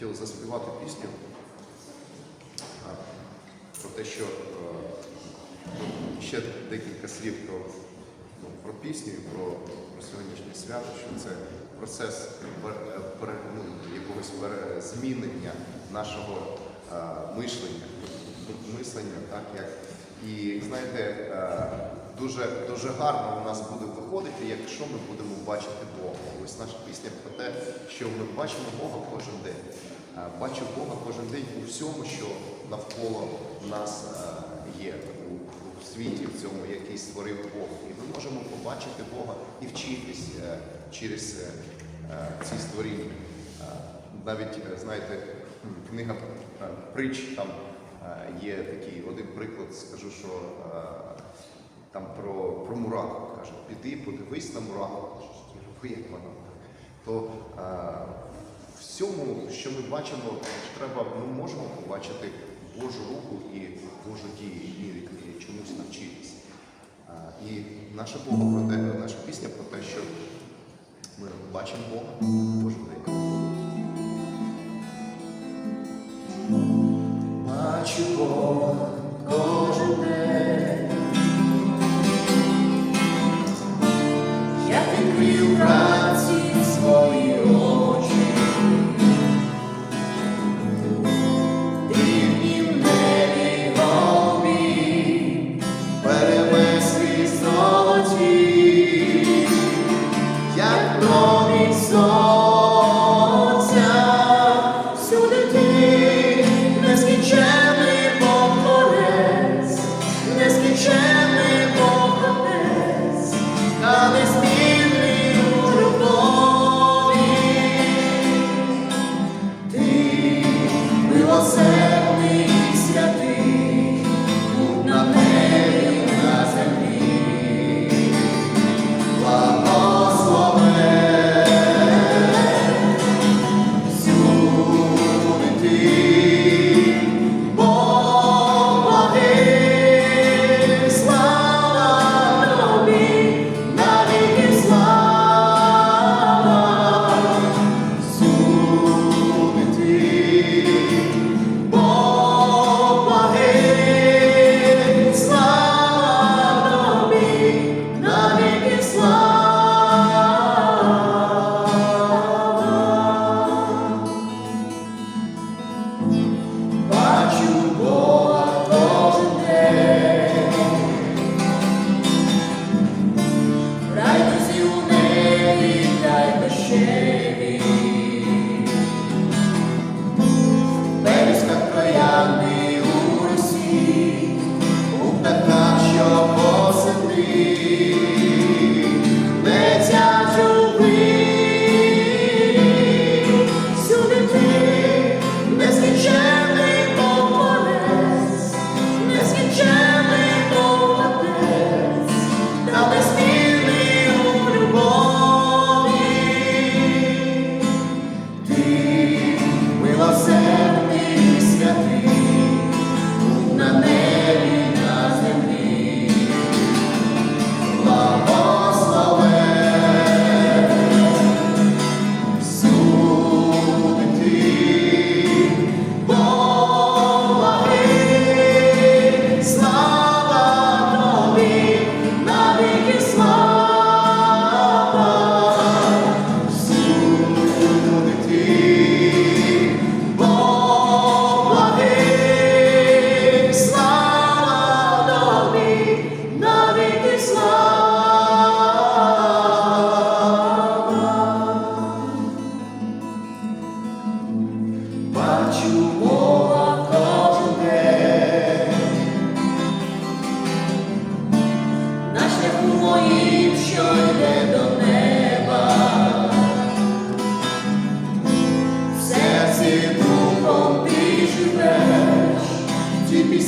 хотів заспівати пісню про те, що е, ще декілька слів про, ну, про пісню і про, про сьогоднішнє свято, що це процес пере- ну, якогось змінення нашого е, мишлення, мислення, так як і знаєте, е, дуже дуже гарно у нас буде виходити, якщо ми будемо бачити Бога. Ось наша пісня про те, що ми бачимо Бога кожен день. Е, Бачу Бога кожен день у всьому, що навколо нас е, є у, світі, в цьому, який створив Бог. І ми можемо побачити Бога і вчитись е, через ці створіння. Навіть знаєте, книга притч там є такий один приклад, скажу, що там про, про мураку каже, піди, подивись на мураку, як вона. То е, всьому, що ми бачимо, треба, ми можемо побачити Божу руку і Божу дію, і, чомусь навчитись. Е, І наша Бога про те, наша пісня про те, що ми бачимо Бога кожен день. Бачу Бога кожен день.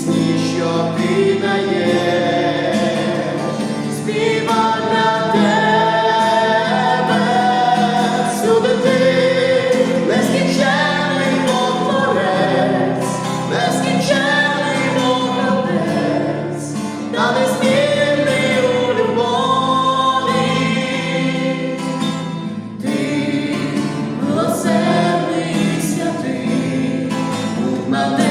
пісні, що ти співа на тебе, сюди ти нескінчений Бог-творець, нескінчений Бог-отець, та незмінний любові. Ти милосердний святий, на тебе.